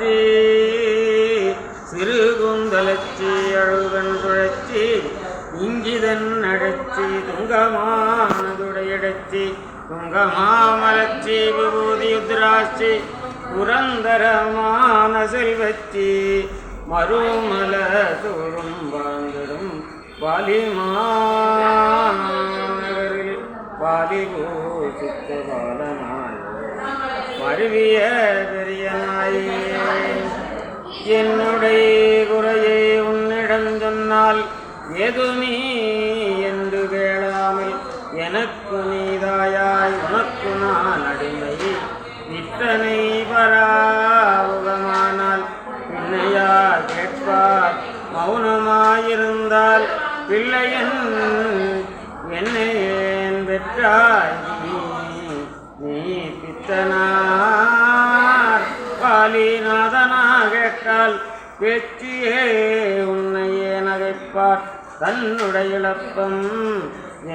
சுழற்சி சிறுகுந்தலச்சி அழுகன் சுழற்சி இங்கிதன் அடச்சி துங்கமானதுடையடச்சி துங்கமாமலச்சி விபூதியுத்ராட்சி புரந்தரமான செல்வச்சி மறுமல தோறும் வாழ்ந்திடும் வாலிமாநகரில் வாலிபூசித்த பாலனாய. அருவிய பெரிய என்னுடைய குறையை உன்னிடம் சொன்னால் எது நீ என்று கேளாமல் எனக்கு நீதாயாய் உனக்கு நான் அடிமை. இத்தனை பராமுகமானால் பின்னையா கேட்பார் மௌனமாயிருந்தால் பிள்ளையன் என்னை ஏன் பெற்றாய்? நீ பித்தனார் பாலிநாதனா கால் வெற்றியே உன்னையே நகைப்பார். தன்னுடைய இழப்பம்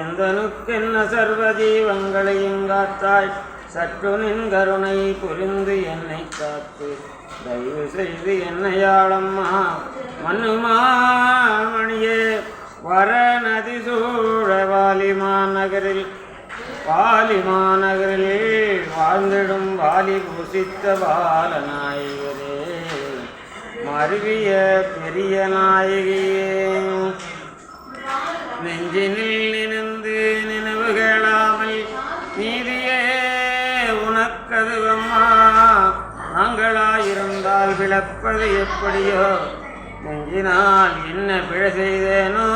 எந்தனுக்கென்ன சர்வ தீபங்களையும் காத்தாய்? சற்று நின் கருணை புரிந்து என்னை காத்து தயவு செய்து என்னையாளம்மா மண்ணுமா மணியே வர நதி சூழ வாலிமா நகரில் வாலிமாநகரில் வாழ்ந்திடும் வாலி பூசித்த பாலநாயகரே. மருவிய பெரிய நாயகியே நெஞ்சினில் நினைந்து நினைவுகளாமல் நீதியே உனக்கது அம்மா நாங்களாயிருந்தால் விளப்பது எப்படியோ? நெஞ்சினால் என்ன பிழை செய்தேனோ?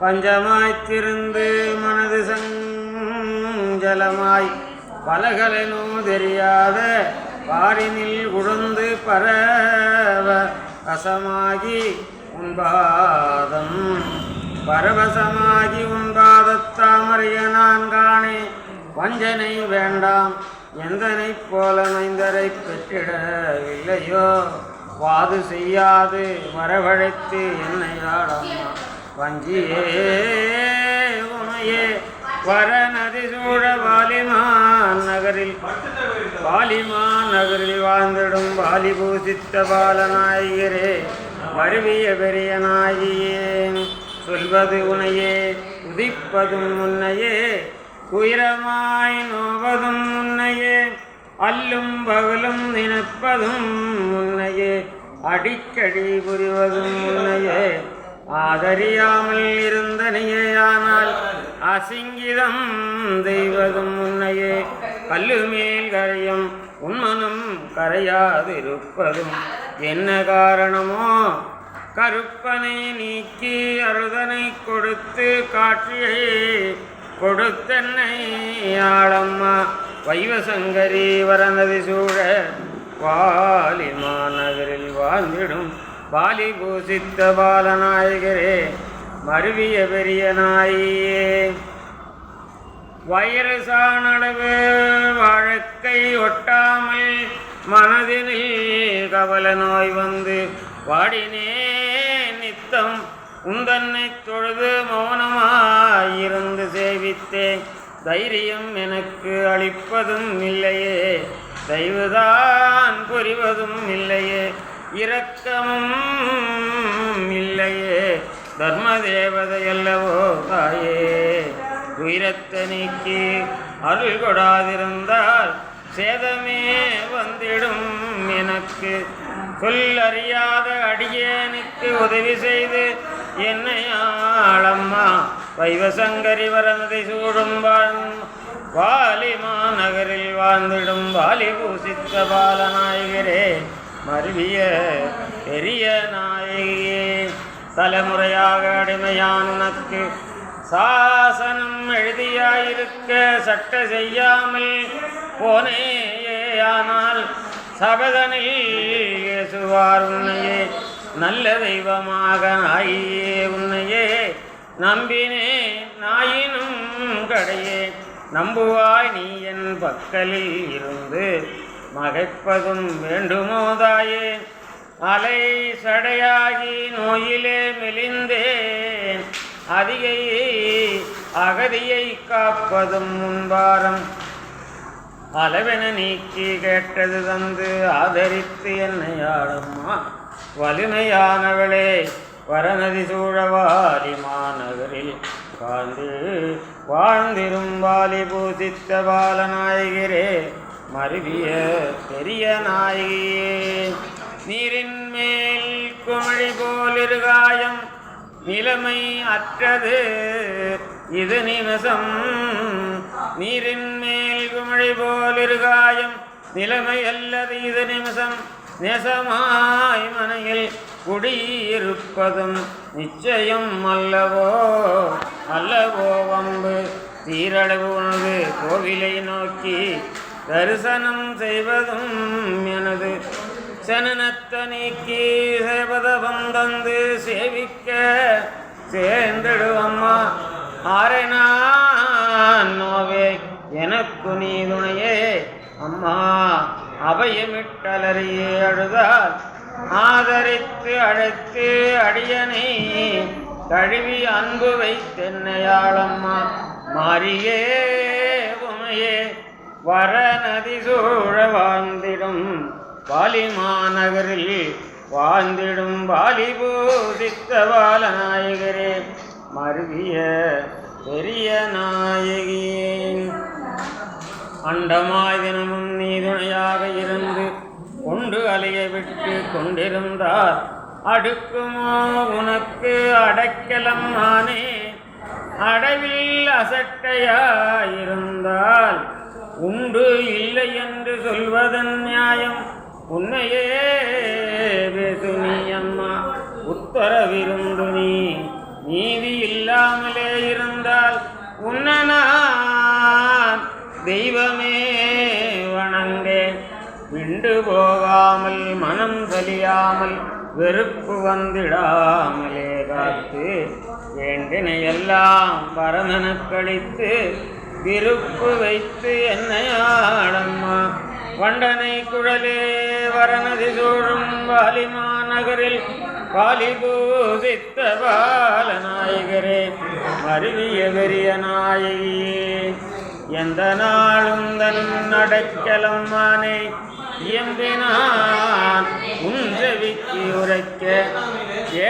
பஞ்சமாய்த்திருந்து மனது சஞ்சலமாய் பலகலனும் தெரியாத பாரினில் உழந்து பரவ வசமாகி உன்பாதம் பரவசமாகி உன்பாதத்தாமறிய நான் காணே. வஞ்சனை வேண்டாம் எந்தனை போல மைந்தரை பெற்றிடவில்லையோ. வாது செய்யாது வரவழைத்து என்னை ஆடம்மா வஞ்சியே உனையே வரநதி சூழ வாலிமான் நகரில் வாலிமான் நகரில் வாழ்ந்திடும் வாலி பூசித்த பாலநாயகரே வருவிய பெரிய நாயகியே சொல்வது உனையே உதிப்பதும் உன்னையே உயரமாய் நோவதும் உன்னையே அல்லும் பகலும் நினைப்பதும் உன்னையே அடிக்கடி புரிவதும் உன்னையே ஆதரியாமல் இருந்தனையே ஆனால் அசிங்கிதம் தெய்வதும் உன்னையே. கல்லுமேல் கரையும் உன்மனம் கரையாதிருப்பதும். என்ன காரணமோ? கருப்பனை நீக்கி அருதனை கொடுத்து காட்சியை கொடுத்தன்னை ஆளம்மா. வைவசங்கரி வரநதி சூழ வாலிமா மாநகரில் வாழ்ந்திடும். பாலி பூசித்த பாலநாயகரே மருவிய பெரிய நாயே வைரசானளவு வாழ்க்கை ஒட்டாமல் மனதினில் கவல நோய் வந்து வாடினே நித்தம். உந்தன்னை தொழுது மௌனமாயிருந்து சேவித்தேன். தைரியம் எனக்கு அளிப்பதும் இல்லையே. தெய்வதான் புரிவதும் இல்லையே. இரக்கமும் இல்லையே. தர்ம தேவதையல்லவோ தாயே உயிரத்த நீக்கி அருள் கொடாதிருந்தால் சேதமே வந்திடும் எனக்கு. சொல்லறியாத அடியேனுக்கு உதவி செய்து என்னையாளம்மா வைவசங்கரி வரந்தை சூடும் வாலிமா நகரில் வாழ்ந்திடும் வாலி பூசித்த பாலநாயகரே மருவிய பெரிய நாயகி தலைமுறையாக அடிமையான் உனக்கு சாசனம் எழுதியாயிருக்க சட்ட செய்யாமல் போனேயானால் சபதனில் இயேசுவார் உன்னையே நல்ல தெய்வமாக நாயே உன்னையே நம்பினே நாயினும் கடையே. நம்புவாய் நீ என் பக்கலில் இருந்து மகைப்பதும் வேண்டுமோதாயே அலை சடையாகி நோயிலே மெலிந்தேன். அதிகை அகதியை காப்பதும் முன்பாரம். அளவென நீக்கி கேட்டது தந்து ஆதரித்து என்னை ஆடம்மா வலிமையானவளே வரநதி சூழவாலி மாநகரில் காந்து வாழ்ந்திரும் வாலி பூசித்த பாலநாயகிரே மருவிய பெரிய நாயகியே. நீரின் மேல் குமிழி போலிருகாயம் நிலைமை அற்றது. இது நிமிஷம். நீரின் மேல் குமிழி போலிருகாயம் நிலைமை அல்லது இது நிமிஷம். நேசமாய் மனையில் குடியிருப்பதும் நிச்சயம் அல்லவோ? அல்லவோ வம்பு. தீரளவு உணவு கோவிலை நோக்கி தரிசனம் செய்வதும் எனது சனநத்த நீக்கி சேவதபம் தந்து சேவிக்க சேர்ந்திடுவம்மா. ஆரை நான் நோவே எனக்கு நீ துணையே. அம்மா அபயமிட்டலறியே அழுதால் ஆதரித்து அழைத்து அடியனை கழுவி அன்பு வைத்தென்னையாளம்மா. மாறியே உமையே வர நதி சூழ வாழ்ந்திடும். பாலிமாநகரில் வாழ்ந்திடும் பாலிபூதித்த பாலநாயகரே மருவிய பெரிய நாயகியே அண்டமாய் தினமும் நீதுணையாக இருந்து கொண்டு அலைய விட்டு கொண்டிருந்தார். அடுக்குமோ உனக்கு அடைக்கலம் நானே. அடவில் அசட்டையாயிருந்தால் உண்டு இல்லை என்று சொல்வதன் நியாயம். உன்னையே பேசு நீ அம்மா உத்தரவிருந்து நீ. நீதி இல்லாமலே இருந்தால் உன்னனான் தெய்வமே வணங்கேன். விண்டு போகாமல் மனம் சலியாமல் வெறுப்பு வந்திடாமலே காத்து வேண்டினை எல்லாம் வரமெனக் விருப்பு வைத்து என்னையாடம்மா வண்டனை குழலே வரணதி சூழும் வாலிமா நகரில் வாலிபூசித்த பாலநாயகரே மருவிய பெரிய நாயகியே எந்த நாளும் தன் அடைக்கலம்மானே இயம்பினான் உன் உரைக்க.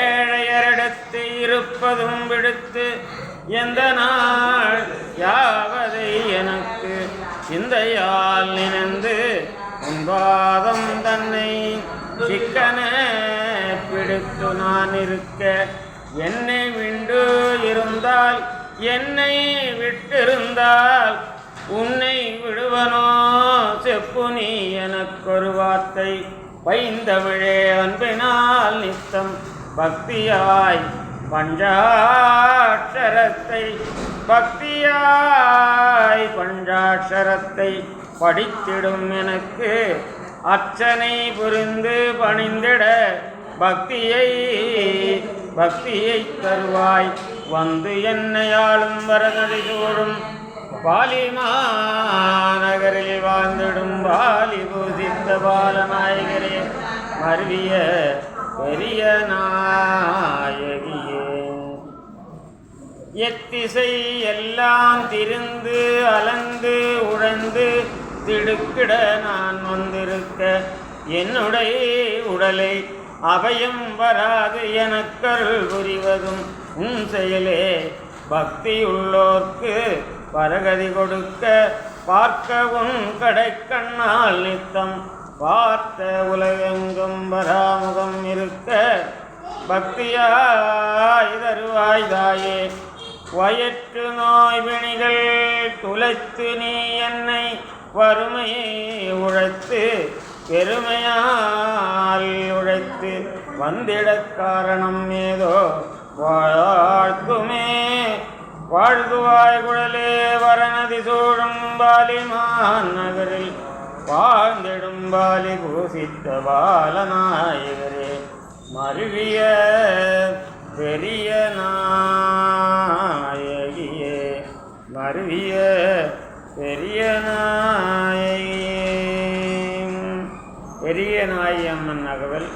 ஏழையரிடத்து இருப்பதும் விடுத்து எந்த நாள் யாவதை எனக்கு சிந்தையால் நினைந்து உன்பாதம் தன்னை சிக்கன பிடித்து நான் இருக்க. என்னை விண்டு இருந்தால் என்னை விட்டிருந்தால் உன்னை விடுவனோ செப்பு நீ எனக்கொரு வார்த்தை. பைந்தவிழே அன்பினால் நித்தம் பக்தியாய் பஞ்சாட்சரத்தை பக்தியாய் பஞ்சாட்சரத்தை படித்திடும் எனக்கு அர்ச்சனை புரிந்து பணிந்திட பக்தியை பக்தியை தருவாய். வந்து என்னையாளும் வரநதி சூழும் பாலிமாநகரில் வாழ்ந்திடும் பாலி பூசித்த பாலநாயகரே மருவிய பெரிய நாயகி எத்திசை எல்லாம் திருந்து அலந்து உழந்து திடுக்கிட நான் வந்திருக்க என்னுடைய உடலை அபயம் வராது எனக்கள் புரிவதும் உன் செயலே. பக்தி உள்ளோர்க்கு பரகதி கொடுக்க பார்க்கவும் கடைக்கண்ணால் நித்தம். பார்த்த உலகெங்கும் பராமுகம் இருக்க பக்தியாய் தருவாய் தாயே வயற்று நோய் விணிகள் துளைத்து நீ என்னை வறுமையை உழைத்து பெருமையால் உழைத்து வந்திடக் காரணம் ஏதோ வாழ்த்துமே. வாழ்த்துவாய் குழலே வரணதி சூழும் பாலிமான் நகரில் வாழ்ந்திடும் பாலி பூசித்த பாலநாயகரே. மருவிய பெரிய நான் பெரிய பெரிய நாயையும் பெரிய நாயம்மன் அகவல்